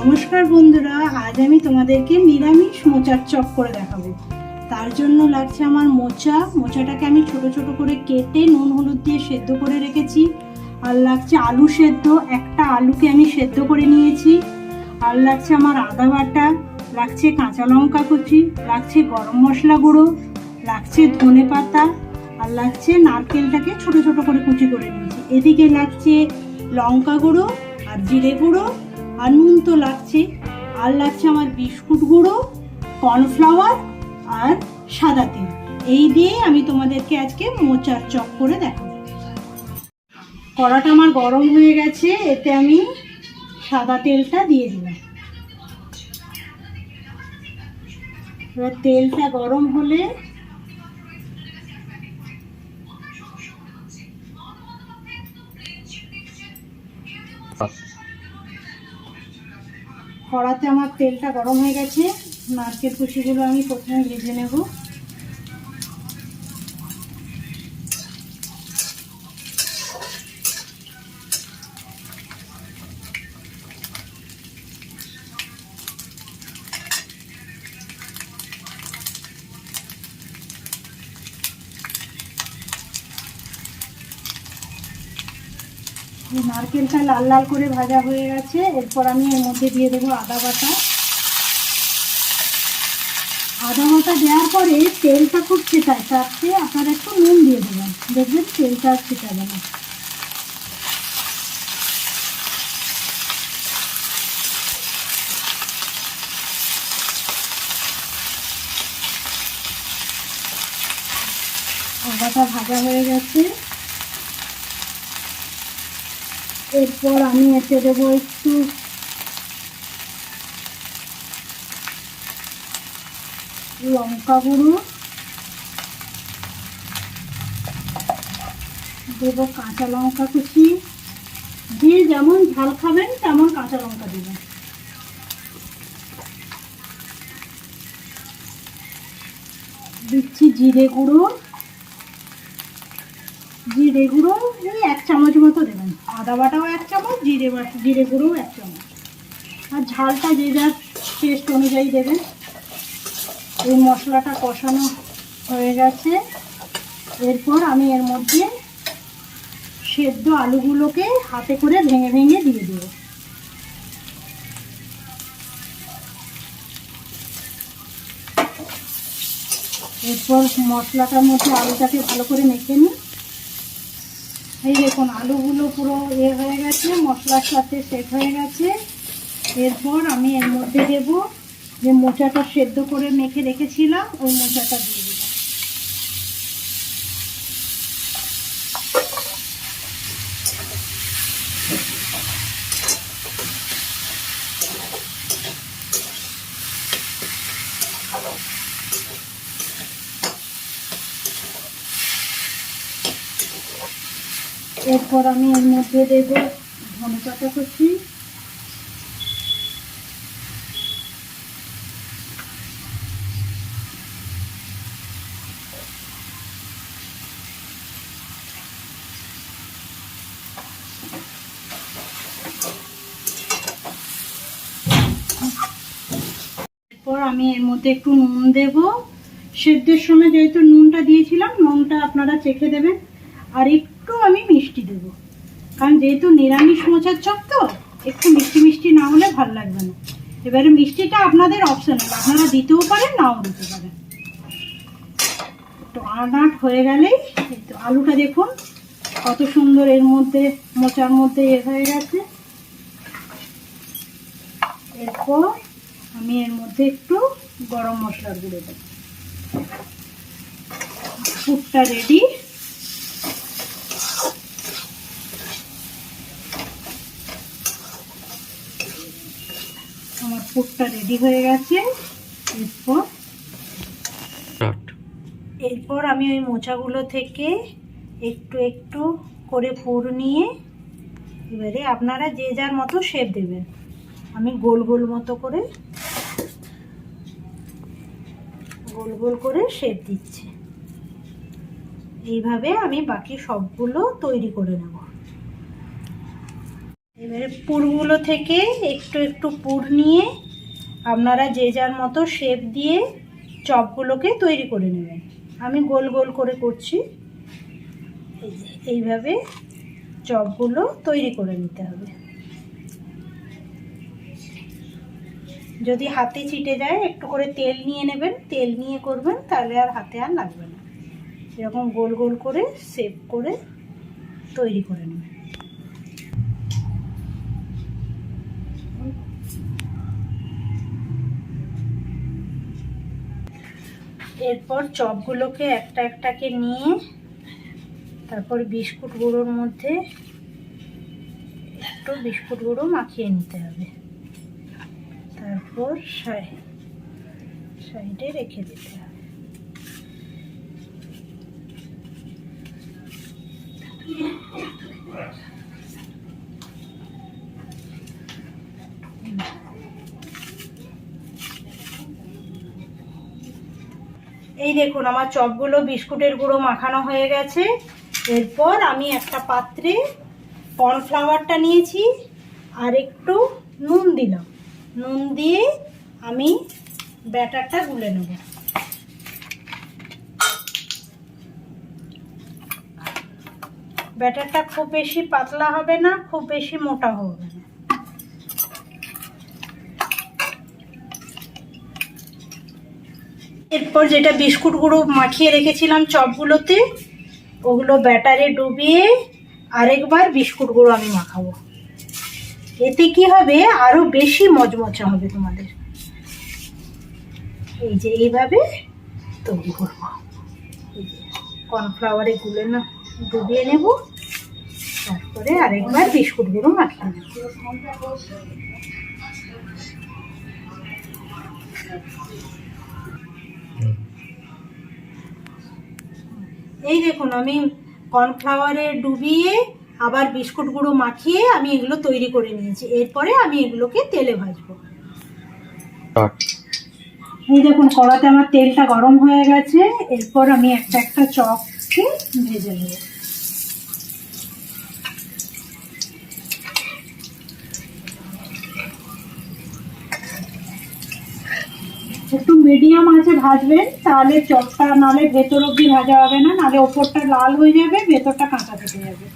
নমস্কার বন্ধুরা, আজ আমি তোমাদেরকে নিরামিষ মোচার চপ করে দেখাবো। তার জন্য লাগছে আমার মোচা। মোচাটাকে আমি ছোট ছোট করে কেটে নুন হলুদ দিয়ে সেদ্ধ করে রেখেছি। আর লাগছে আলু সেদ্ধ। একটা আলুকে আমি সেদ্ধ করে নিয়েছি। আর লাগছে আমার আদা বাটা, লাগছে কাঁচা লঙ্কা কুচি, লাগছে গরম মশলা গুঁড়ো, লাগছে ধনে পাতা, আর লাগছে নারকেলটাকে ছোট ছোট করে কুচি করে নিয়েছি। এদিকে লাগছে লঙ্কা গুঁড়ো আর জিরে গুঁড়ো আর নুন তো লাগছে। আর লাগছে আমার বিস্কুট গুঁড়ো, কর্নফ্লাওয়ার আর সাদা তেল। এই দিয়ে আমি তোমাদেরকে আজকে মোচার চপ করে দেখাবো। কড়াটা আমার গরম হয়ে গেছে, এতে আমি সাদা তেলটা দিয়ে দিলাম। এবার তেলটা গরম হলে কড়াতে আমার তেলটা গরম হয়ে গেছে। নারকেল কুচিগুলো আমি প্রথমে ভেজে নেব। নারকেলটা লাল লাল করে ভাজা হয়ে গেছে, এরপর আমি এর মধ্যে দিয়ে দেবো আদা বাটা। আদা বাটা দেওয়ার পরে তেলটা খুব ছেটায় তাতে আপনারা একটু নুন দিয়ে দেবেন। দেখবেন তেলটা আর ছেটাবে না। আদাটা ভাজা হয়ে গেছে। এরপর আমি এতে দেবো একটু। লঙ্কা গুঁড়ো। দেবো কাঁচা লঙ্কা কুচি। যে যেমন ঝাল খাবেন, তেমন কাঁচা লঙ্কা দেবেন। দিচ্ছি জিরে গুঁড়ো। জিরে গুঁড়ো ওই এক চামচ মতো দেবেন। আদা বাটাও এক চামচ, জিরে জিরে গুঁড়োও এক চামচ। আর ঝালটা যে যার টেস্ট অনুযায়ী দেবেন। এই মশলাটা কষানো হয়ে গেছে। এরপর আমি এর মধ্যে সেদ্ধ আলুগুলোকে হাতে করে ভেঙে ভেঙে দিয়ে দেবো। এরপর মশলাটার মধ্যে আলুটাকে ভালো করে মেখে নিই। এই দেখুন, আলুগুলো পুরো এ হয়ে গেছে, মশলার সাথে সেট হয়ে গেছে। এরপর আমি এর মধ্যে দেব যে মোচাটা সেদ্ধ করে মেখে রেখেছিলাম, ওই মোচাটা দিয়ে এরপর আমি এর মধ্যে দেব ধনে পাতা কুচি। এরপর আমি এর মধ্যে একটু নুন দেব। সেদ্ধের সময় যেহেতু নুনটা দিয়েছিলাম, নুনটা আপনারা চেখে দেবেন। আর একটু আমি মিষ্টি দেব। কারণ যেহেতু নিরামিষ মোচার চপ তো, একটু মিষ্টি মিষ্টি না হলে ভালো লাগবে না। এবারে মিষ্টিটা আপনাদের অপশনাল আপনারা দিতেও পারেন, নাও দিতে পারেন। একটু আট হয়ে গেলেই একটু আলুটা দেখুন, কত সুন্দর এর মধ্যে, মোচার মধ্যে এ হয়ে গেছে। এরপর আমি এর মধ্যে একটু গরম মশলার গুঁড়ো দেব। ফুটটা রেডি আমার ফুটটা রেডি হয়ে গেছে। এরপর এরপর আমি ওই মোচাগুলো থেকে একটু একটু করে পুর নিয়ে এবারে আপনারা যে যার মতো শেপ দেবেন। আমি গোল গোল মতো করে গোল গোল করে শেপ দিচ্ছি। এইভাবে আমি বাকি সবগুলো তৈরি করে নেব। এবারে পুরগুলো থেকে একটু একটু পুর নিয়ে আপনারা যে যার মতো শেপ দিয়ে চপগুলোকে তৈরি করে নেবেন। আমি গোল গোল করে করছি। এইভাবে চপগুলো তৈরি করে নিতে হবে। যদি হাতে চিটে যায়, একটু করে তেল নিয়ে নেবেন। তেল নিয়ে করবেন, তাহলে আর হাতে আর লাগবে না। এরকম গোল গোল করে শেপ করে তৈরি করে নেবেন। এরপর চপগুলোকে একটা একটাকে নিয়ে, তারপর বিস্কুট গুঁড়োর মধ্যে একটু বিস্কুট গুঁড়ো মাখিয়ে নিতে হবে। তারপর সাই- সাইডে রেখে দিতে হবে। এই দেখুন, আমার চপগুলো, বিস্কুটের গুঁড়ো মাখানো হয়ে গেছে। এরপর আমি একটা পাত্রে কর্নফ্লাওয়ারটা নিয়েছি আর একটু নুন দিলাম। নুন দিয়ে আমি ব্যাটারটা গুলে নেব। ব্যাটারটা খুব বেশি পাতলা হবে না, খুব বেশি মোটা হবে। এরপর যেটা বিস্কুট গুঁড়ো মাখিয়ে রেখেছিলাম চপগুলোতে, ওগুলো ব্যাটারে ডুবিয়ে আরেকবার বিস্কুট গুঁড়ো আমি মাখাবো। এতে কি হবে? আরও বেশি মজমচা হবে তোমাদের। এই যে এইভাবে তৈরি করব। কর্নফ্লাওয়ারে গুলে না, ডুবিয়ে নেব। তারপরে আরেকবার বিস্কুট গুঁড়ো মাখিয়ে নেব। এই দেখুন আমি কর্নফ্লাওয়ারে ডুবিয়ে আবার বিস্কুট গুঁড়ো মাখিয়ে আমি এগুলো তৈরি করে নিয়েছি। এরপরে আমি এগুলোকে তেলে ভাজবো। এই দেখুন কড়াতে আমার তেলটা গরম হয়ে গেছে। এরপর আমি একটা একটা চপকে ভেজে নেব। একটু মিডিয়াম আছে ভাজবেন, তাহলে চপটা নালে ভেতর অব্দি ভাজা হবে না, নালে ওপরটা লাল হয়ে যাবে, ভেতরটা কাঁচা থেকে যাবে।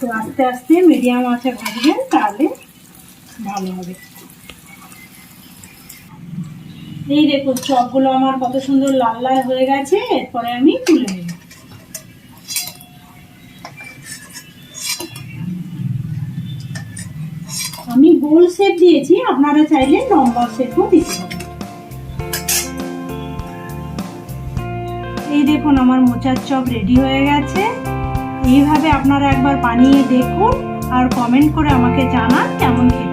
তো আস্তে আস্তে মিডিয়াম আছে ভাজবেন, তাহলে ভালো হবে। এই দেখুন, চপগুলো আমার কত সুন্দর লাল লাল হয়ে গেছে, এরপরে আমি তুলে নেব। গোল শেপ দিয়েছি, আপনারা চাইলে লম্বা শেপও দিতে পারেন। এই দেখুন, আমার মোচার চপ রেডি হয়ে গেছে। এইভাবে আপনারা একবার বানিয়ে দেখুন আর কমেন্ট করে আমাকে জানান কেমন খেতে